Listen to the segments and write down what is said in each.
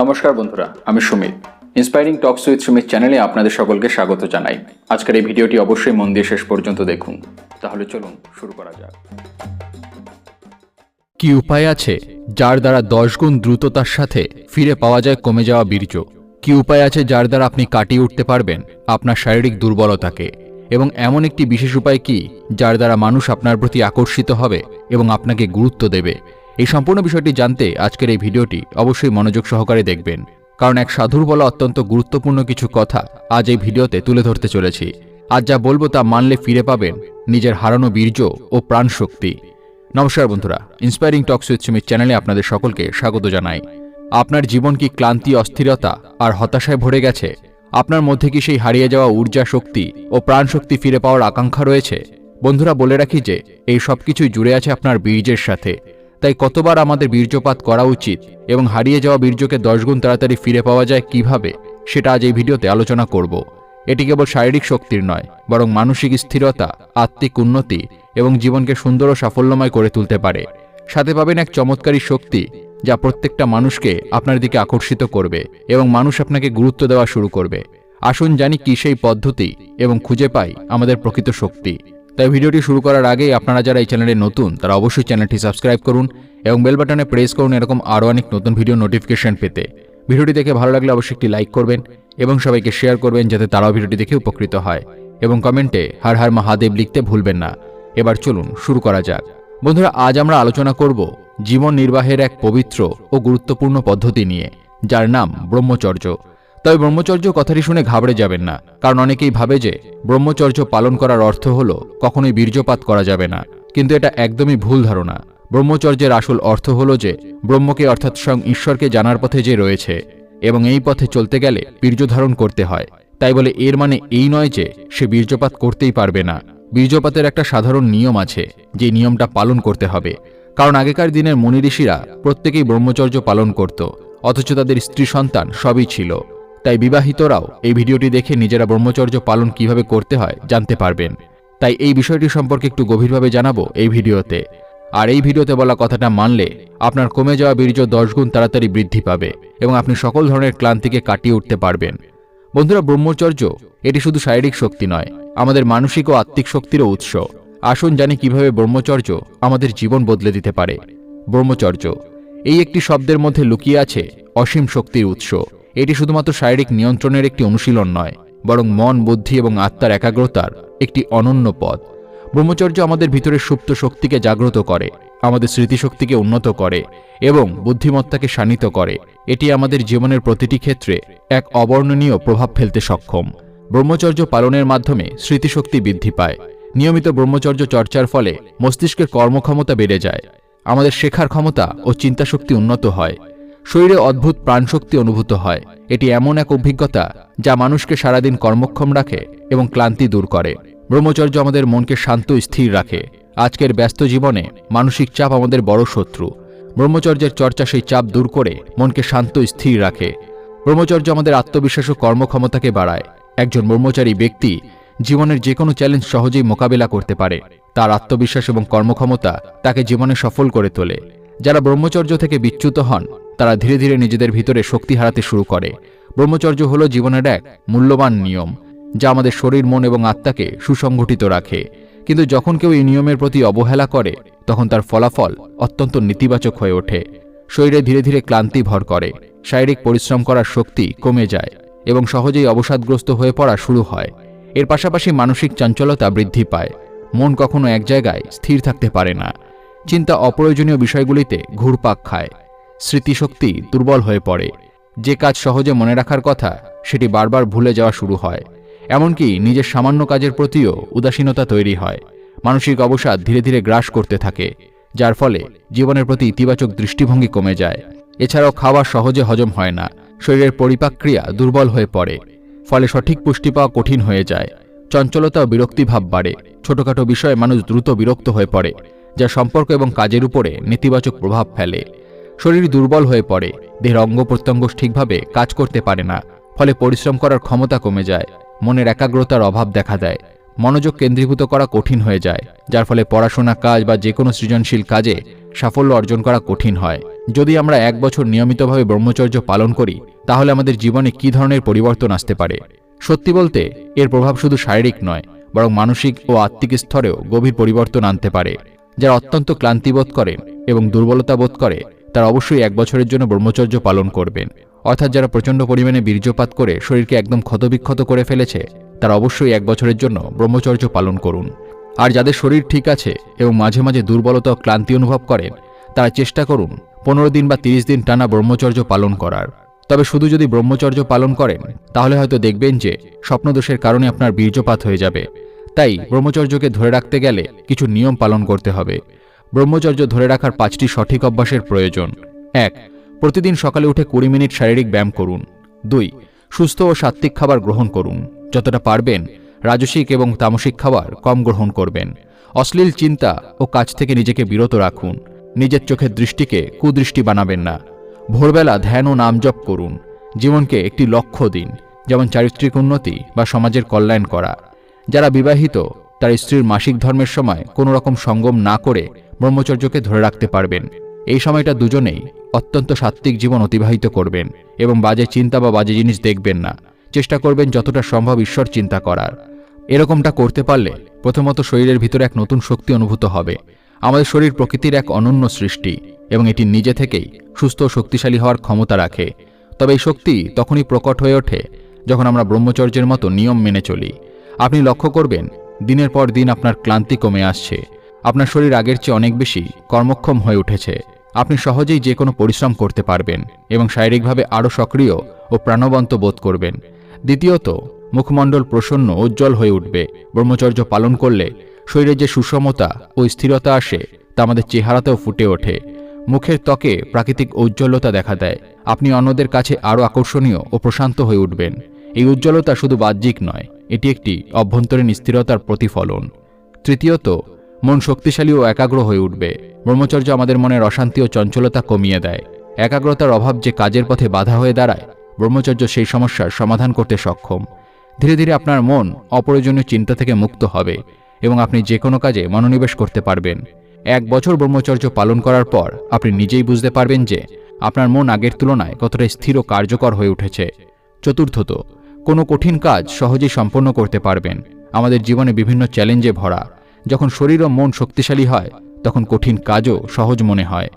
নমস্কার বন্ধুরা, আমি Sumit. Inspiring talks with Sumit চ্যানেলে আপনাদের সকলকে স্বাগত জানাই। আজকের এই ভিডিওটি অবশ্যই মন দিয়ে শেষ পর্যন্ত দেখুন। তাহলে চলুন শুরু করা যাক। কি উপায় আছে যার দ্বারা দশ গুণ দ্রুততার সাথে ফিরে পাওয়া যায় কমে যাওয়া বীর্য? কি উপায় আছে যার দ্বারা আপনি কাটিয়ে উঠতে পারবেন আপনার শারীরিক দুর্বলতাকে? এবং এমন একটি বিশেষ উপায় কি যার দ্বারা মানুষ আপনার প্রতি আকর্ষিত হবে এবং আপনাকে গুরুত্ব দেবে? এই সম্পূর্ণ বিষয়টি জানতে আজকের এই ভিডিওটি অবশ্যই মনোযোগ সহকারে দেখবেন। কারণ এক সাধুর বলা অত্যন্ত গুরুত্বপূর্ণ কিছু কথা আজ এই ভিডিওতে তুলে ধরতে চলেছি। আজ যা বলব তা মানলে ফিরে পাবেন নিজের হারানো বীর্য ও প্রাণ শক্তি নমস্কার বন্ধুরা ইন্সপায়ারিং টক্স উইথ সুমিত চ্যানেলে আপনাদের সকলকে স্বাগত জানাই। আপনার জীবন কি ক্লান্তি, অস্থিরতা আর হতাশায় ভরে গেছে? আপনার মধ্যে কি সেই হারিয়ে যাওয়া ঊর্জা শক্তি ও প্রাণ শক্তি ফিরে পাওয়ার আকাঙ্ক্ষা রয়েছে? বন্ধুরা, বলে রাখি যে এই সব কিছুই জুড়ে আছে আপনার বীর্যের সাথে। তাই কতবার আমাদের বীর্যপাত করা উচিত এবং হারিয়ে যাওয়া বীর্যকে দশগুণ তাড়াতাড়ি ফিরে পাওয়া যায় কীভাবে, সেটা আজ এই ভিডিওতে আলোচনা করব। এটি কেবল শারীরিক শক্তির নয়, বরং মানসিক স্থিরতা, আত্মিক উন্নতি এবং জীবনকে সুন্দর ও সাফল্যময় করে তুলতে পারে। সাথে পাবেন এক চমৎকারী শক্তি যা প্রত্যেকটা মানুষকে আপনার দিকে আকর্ষিত করবে এবং মানুষ আপনাকে গুরুত্ব দেওয়া শুরু করবে। আসুন জানি কি সেই পদ্ধতি এবং খুঁজে পাই আমাদের প্রকৃত শক্তি। তাই ভিডিওটি শুরু করার আগেই আপনারা যারা এই চ্যানেলে নতুন, তারা অবশ্যই চ্যানেলটি সাবস্ক্রাইব করুন এবং বেল বাটনে প্রেস করুন এরকম আরও অনেক নতুন ভিডিও নোটিফিকেশন পেতে। ভিডিওটি দেখে ভালো লাগলে অবশ্যই একটি লাইক করবেন এবং সবাইকে শেয়ার করবেন যাতে তারাও ভিডিওটি দেখে উপকৃত হয়। এবং কমেন্টে হার হার মহাদেব লিখতে ভুলবেন না। এবার চলুন, শুরু করা যাক। বন্ধুরা, আজ আমরা আলোচনা করব জীবন নির্বাহের এক পবিত্র ও গুরুত্বপূর্ণ পদ্ধতি নিয়ে, যার নাম ব্রহ্মচর্য। তবে ব্রহ্মচর্য কথাটি শুনে ঘাবড়ে যাবেন না, কারণ অনেকেই ভাবে যে ব্রহ্মচর্য পালন করার অর্থ হল কখনোই বীর্যপাত করা যাবে না। কিন্তু এটা একদমই ভুল ধারণা। ব্রহ্মচর্যের আসল অর্থ হল যে ব্রহ্মকে অর্থাৎ স্বয়ং ঈশ্বরকে জানার পথে যে রয়েছে এবং এই পথে চলতে গেলে বীর্য ধারণ করতে হয়। তাই বলে এর মানে এই নয় যে সে বীর্যপাত করতেই পারবে না। বীর্যপাতের একটা সাধারণ নিয়ম আছে, যে নিয়মটা পালন করতে হবে। কারণ আগেকার দিনের মুনি ঋষিরা প্রত্যেকেই ব্রহ্মচর্য পালন করত, অথচ তাদের স্ত্রী সন্তান সবই ছিল। তাই বিবাহিতরাও এই ভিডিওটি দেখে নিজেরা ব্রহ্মচর্য পালন কীভাবে করতে হয় জানতে পারবেন। তাই এই বিষয়টি সম্পর্কে একটু গভীরভাবে জানাব এই ভিডিওতে। আর এই ভিডিওতে বলা কথাটা মানলে আপনার কমে যাওয়া বীর্য দশগুণ তাড়াতাড়ি বৃদ্ধি পাবে এবং আপনি সকল ধরনের ক্লান্তিকে কাটিয়ে উঠতে পারবেন। বন্ধুরা, ব্রহ্মচর্য এটি শুধু শারীরিক শক্তি নয়, আমাদের মানসিক ও আত্মিক শক্তিরও উৎস। আসুন জানি কীভাবে ব্রহ্মচর্য আমাদের জীবন বদলে দিতে পারে। ব্রহ্মচর্য এই একটি শব্দের মধ্যে লুকিয়ে আছে অসীম শক্তির উৎস। এটি শুধুমাত্র শারীরিক নিয়ন্ত্রণের একটি অনুশীলন নয়, বরং মন, বুদ্ধি এবং আত্মার একাগ্রতার একটি অনন্য পথ। ব্রহ্মচর্য আমাদের ভিতরে সুপ্ত শক্তিকে জাগ্রত করে, আমাদের স্মৃতিশক্তিকে উন্নত করে এবং বুদ্ধিমত্তাকে শানিত করে। এটি আমাদের জীবনের প্রতিটি ক্ষেত্রে এক অবর্ণনীয় প্রভাব ফেলতে সক্ষম। ব্রহ্মচর্য পালনের মাধ্যমে স্মৃতিশক্তি বৃদ্ধি পায়। নিয়মিত ব্রহ্মচর্য চর্চার ফলে মস্তিষ্কের কর্মক্ষমতা বেড়ে যায়। আমাদের শেখার ক্ষমতা ও চিন্তাশক্তি উন্নত হয়। শরীরে অদ্ভুত প্রাণশক্তি অনুভূত হয়। এটি এমন এক অভিজ্ঞতা যা মানুষকে সারাদিন কর্মক্ষম রাখে এবং ক্লান্তি দূর করে। ব্রহ্মচর্য আমাদের মনকে শান্ত স্থির রাখে। আজকের ব্যস্ত জীবনে মানসিক চাপ আমাদের বড় শত্রু। ব্রহ্মচর্যের চর্চা সেই চাপ দূর করে মনকে শান্ত স্থির রাখে। ব্রহ্মচর্য আমাদের আত্মবিশ্বাস ও কর্মক্ষমতাকে বাড়ায়। একজন ব্রহ্মচারী ব্যক্তি জীবনের যে কোনো চ্যালেঞ্জ সহজেই মোকাবিলা করতে পারে। তার আত্মবিশ্বাস এবং কর্মক্ষমতা তাকে জীবনে সফল করে তোলে। যারা ব্রহ্মচর্য থেকে বিচ্যুত হন তারা ধীরে ধীরে নিজেদের ভিতরে শক্তি হারাতে শুরু করে। ব্রহ্মচর্য হল জীবনের এক মূল্যবান নিয়ম, যা আমাদের শরীর, মন এবং আত্মাকে সুসংগঠিত রাখে। কিন্তু যখন কেউ এই নিয়মের প্রতি অবহেলা করে, তখন তার ফলাফল অত্যন্ত নেতিবাচক হয়ে ওঠে। শরীরে ধীরে ধীরে ক্লান্তি ভর করে, শারীরিক পরিশ্রম করার শক্তি কমে যায় এবং সহজেই অবসাদগ্রস্ত হয়ে পড়া শুরু হয়। এর পাশাপাশি মানসিক চঞ্চলতা বৃদ্ধি পায়। মন কখনো এক জায়গায় স্থির থাকতে পারে না। চিন্তা অপ্রয়োজনীয় বিষয়গুলিতে ঘুরপাক খায়। স্মৃতিশক্তি দুর্বল হয়ে পড়ে। যে কাজ সহজে মনে রাখার কথা, সেটি বারবার ভুলে যাওয়া শুরু হয়। এমনকি নিজের সামান্য কাজের প্রতিও উদাসীনতা তৈরি হয়। মানসিক অবসাদ ধীরে ধীরে গ্রাস করতে থাকে, যার ফলে জীবনের প্রতি ইতিবাচক দৃষ্টিভঙ্গি কমে যায়। এছাড়াও খাওয়া সহজে হজম হয় না, শরীরের পরিপাক্রিয়া দুর্বল হয়ে পড়ে, ফলে সঠিক পুষ্টি পাওয়া কঠিন হয়ে যায়। চঞ্চলতা ও বিরক্তিভাব বাড়ে। ছোটখাটো বিষয়ে মানুষ দ্রুত বিরক্ত হয়ে পড়ে, যা সম্পর্ক এবং কাজের উপরে নেতিবাচক প্রভাব ফেলে। শরীর দুর্বল হয়ে পড়ে। দেহের অঙ্গ প্রত্যঙ্গ ঠিকভাবে কাজ করতে পারে না, ফলে পরিশ্রম করার ক্ষমতা কমে যায়। মনের একাগ্রতার অভাব দেখা দেয়। মনোযোগ কেন্দ্রীভূত করা কঠিন হয়ে যায়, যার ফলে পড়াশোনা কাজ বা যে কোনো সৃজনশীল কাজে সাফল্য অর্জন করা কঠিন হয়। যদি আমরা এক বছর নিয়মিতভাবে ব্রহ্মচর্য পালন করি, তাহলে আমাদের জীবনে কী ধরনের পরিবর্তন আসতে পারে? সত্যি বলতে, এর প্রভাব শুধু শারীরিক নয়, বরং মানসিক ও আত্মিক স্তরেও গভীর পরিবর্তন আনতে পারে, যারা অত্যন্ত ক্লান্তি বোধ করেন এবং দুর্বলতা বোধ করে। তারা অবশ্যই এক বছরের জন্য ব্রহ্মচর্য পালন করবেন। অর্থাৎ যারা প্রচণ্ড পরিমাণে বীর্যপাত করে শরীরকে একদম ক্ষতবিক্ষত করে ফেলেছে, তারা অবশ্যই এক বছরের জন্য ব্রহ্মচর্য পালন করুন। আর যাদের শরীর ঠিক আছে এবং মাঝে মাঝে দুর্বলতা ও ক্লান্তি অনুভব করেন, তারা চেষ্টা করুন পনেরো দিন বা তিরিশ দিন টানা ব্রহ্মচর্য পালন করার। তবে শুধু যদি ব্রহ্মচর্য পালন করেন, তাহলে হয়তো দেখবেন যে স্বপ্নদোষের কারণে আপনার বীর্যপাত হয়ে যাবে। তাই ব্রহ্মচর্যকে ধরে রাখতে গেলে কিছু নিয়ম পালন করতে হবে। ব্রহ্মচর্য ধরে রাখার পাঁচটি সঠিক অভ্যাসের প্রয়োজন। এক, প্রতিদিন সকালে উঠে কুড়ি মিনিট শারীরিক ব্যায়াম করুন। দুই, সুস্থ ও সাত্ত্বিক খাবার গ্রহণ করুন। যতটা পারবেন, রাজসিক এবং তামসিক খাবার কম গ্রহণ করবেন। অশ্লীল চিন্তা ও কাজ থেকে নিজেকে বিরত রাখুন। নিজের চোখের দৃষ্টিকে কুদৃষ্টি বানাবেন না। ভোরবেলা ধ্যান ও নাম জপ করুন। জীবনকে একটি লক্ষ্য দিন, যেমন চারিত্রিক উন্নতি বা সমাজের কল্যাণ করা। যারা বিবাহিত, তার স্ত্রীর মাসিক ধর্মের সময় কোনো রকম সঙ্গম না করে ব্রহ্মচর্যকে ধরে রাখতে পারবেন। এই সময়টা দুজনেই অত্যন্ত সাত্ত্বিক জীবন অতিবাহিত করবেন এবং বাজে চিন্তা বা বাজে জিনিস দেখবেন না। চেষ্টা করবেন যতটা সম্ভব ঈশ্বর চিন্তা করার। এরকমটা করতে পারলে প্রথমত শরীরের ভিতরে এক নতুন শক্তি অনুভূত হবে। আমাদের শরীর প্রকৃতির এক অনন্য সৃষ্টি এবং এটি নিজে থেকেই সুস্থ ও শক্তিশালী হওয়ার ক্ষমতা রাখে। তবে এই শক্তি তখনই প্রকট হয়ে ওঠে যখন আমরা ব্রহ্মচর্যের মতো নিয়ম মেনে চলি। আপনি লক্ষ্য করবেন, দিনের পর দিন আপনার ক্লান্তি কমে আসছে। আপনার শরীর আগের চেয়ে অনেক বেশি কর্মক্ষম হয়ে উঠেছে। আপনি সহজেই যে কোনো পরিশ্রম করতে পারবেন এবং শারীরিকভাবে আরও সক্রিয় ও প্রাণবন্ত বোধ করবেন। দ্বিতীয়ত, মুখমণ্ডল প্রসন্ন উজ্জ্বল হয়ে উঠবে। ব্রহ্মচর্য পালন করলে শরীরে যে সুষমতা ও স্থিরতা আসে, তা আমাদের চেহারাতেও ফুটে ওঠে। মুখের ত্বকে প্রাকৃতিক ঔজ্জ্বল্যতা দেখা দেয়। আপনি অন্যদের কাছে আরও আকর্ষণীয় ও প্রশান্ত হয়ে উঠবেন। এই উজ্জ্বলতা শুধু বাহ্যিক নয়, এটি একটি অভ্যন্তরীণ স্থিরতার প্রতিফলন। তৃতীয়ত মন শক্তিশালী ও একাগ্র হয়ে উঠবে। ব্রহ্মচর্য আমাদের মনের অশান্তি ও চঞ্চলতা কমিয়ে দেয়। একাগ্রতার অভাব যে কাজের পথে বাধা হয়ে দাঁড়ায়, ব্রহ্মচর্য সেই সমস্যার সমাধান করতে সক্ষম। ধীরে ধীরে আপনার মন অপ্রয়োজনীয় চিন্তা থেকে মুক্ত হবে এবং আপনি যে কোনো কাজে মনোনিবেশ করতে পারবেন। এক বছর ব্রহ্মচর্য পালন করার পর আপনি নিজেই বুঝতে পারবেন যে আপনার মন আগের তুলনায় কতটা স্থির ও কার্যকর হয়ে উঠেছে। চতুর্থত, কোনো কঠিন কাজ সহজেই সম্পন্ন করতে পারবেন। আমাদের জীবনে বিভিন্ন চ্যালেঞ্জে ভরা। যখন শরীর ও মন শক্তিশালী হয়, তখন কঠিন কাজও সহজ মনে হয়।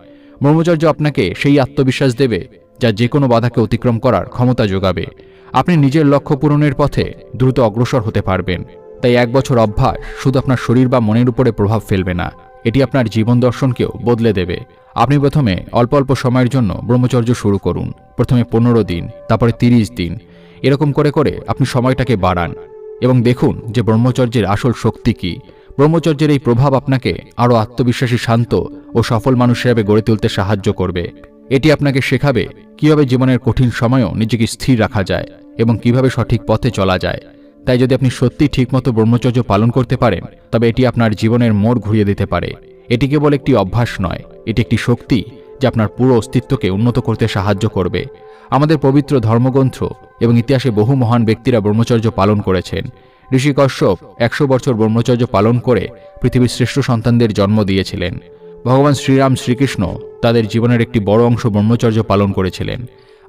ব্রহ্মচর্য আপনাকে সেই আত্মবিশ্বাস দেবে, যা যে কোনো বাধাকে অতিক্রম করার ক্ষমতা যোগাবে। আপনি নিজের লক্ষ্য পূরণের পথে দ্রুত অগ্রসর হতে পারবেন। তাই এক বছর অভ্যাস শুধু আপনার শরীর বা মনের উপরে প্রভাব ফেলবে না, এটি আপনার জীবন দর্শনকেও বদলে দেবে। আপনি প্রথমে অল্প অল্প সময়ের জন্য ব্রহ্মচর্য শুরু করুন, প্রথমে পনেরো দিন, তারপরে তিরিশ দিন। এরকম করে করে আপনি সময়টাকে বাড়ান। এবং দেখুন যে ব্রহ্মচর্যের আসল শক্তি কী। ব্রহ্মচর্যের এই প্রভাব আপনাকে আরও আত্মবিশ্বাসী, শান্ত ও সফল মানুষ হিসাবে গড়ে তুলতে সাহায্য করবে। এটি আপনাকে শেখাবে কীভাবে জীবনের কঠিন সময়ও নিজেকে স্থির রাখা যায় এবং কীভাবে সঠিক পথে চলা যায়। তাই যদি আপনি সত্যি ঠিকমতো ব্রহ্মচর্য পালন করতে পারেন, তবে এটি আপনার জীবনের মোড় ঘুরিয়ে দিতে পারে। এটি কেবল একটি অভ্যাস নয়, এটি একটি শক্তি যা আপনার পুরো অস্তিত্বকে উন্নত করতে সাহায্য করবে। আমাদের পবিত্র ধর্মগ্রন্থ এবং ইতিহাসে বহু মহান ব্যক্তিরা ব্রহ্মচর্য পালন করেছেন। ঋষি কশ্যপ একশো বছর ব্রহ্মচর্য পালন করে পৃথিবীর শ্রেষ্ঠ সন্তানদের জন্ম দিয়েছিলেন। ভগবান শ্রীরাম শ্রীকৃষ্ণ তাদের জীবনের একটি বড় অংশ ব্রহ্মচর্য পালন করেছিলেন।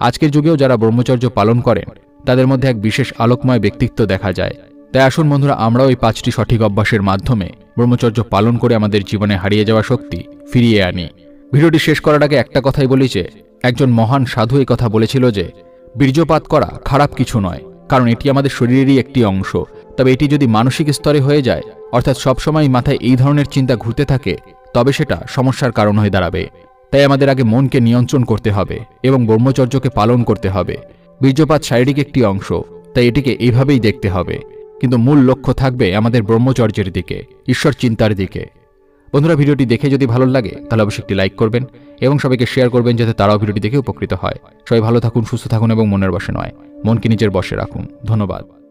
আজকের যুগেও যারা ব্রহ্মচর্য পালন করেন, তাদের মধ্যে এক বিশেষ আলোকময় ব্যক্তিত্ব দেখা যায়। তাই আসুন বন্ধুরা, আমরাও এই পাঁচটি সঠিক অভ্যাসের মাধ্যমে ব্রহ্মচর্য পালন করে আমাদের জীবনে হারিয়ে যাওয়া শক্তি ফিরিয়ে আনি। ভিডিওটি শেষ করার আগে একটা কথাই বলি যে, একজন মহান সাধু এই কথা বলেছিল যে, বীর্যপাত করা খারাপ কিছু নয়, কারণ এটি আমাদের শরীরেরই একটি অংশ। তবে এটি যদি মানসিক স্তরে হয়ে যায়, অর্থাৎ সবসময় মাথায় এই ধরনের চিন্তা ঘুরতে থাকে, তবে সেটা সমস্যার কারণ হয়ে দাঁড়াবে। তাই আমাদের আগে মনকে নিয়ন্ত্রণ করতে হবে এবং ব্রহ্মচর্যকে পালন করতে হবে। বীর্যপাত শারীরিক একটি অংশ, তাই এটিকে এইভাবেই দেখতে হবে। কিন্তু মূল লক্ষ্য থাকবে আমাদের ব্রহ্মচর্যের দিকে, ঈশ্বর চিন্তার দিকে। বন্ধুরা, ভিডিওটি দেখে যদি ভালো লাগে, তাহলে অবশ্যই একটি লাইক করবেন এবং সবাইকে শেয়ার করবেন যাতে তারাও ভিডিওটি দেখে উপকৃত হয়। সবাই ভালো থাকুন, সুস্থ থাকুন এবং মনের বসে নয়। মনকে নিজের বসে রাখুন। ধন্যবাদ।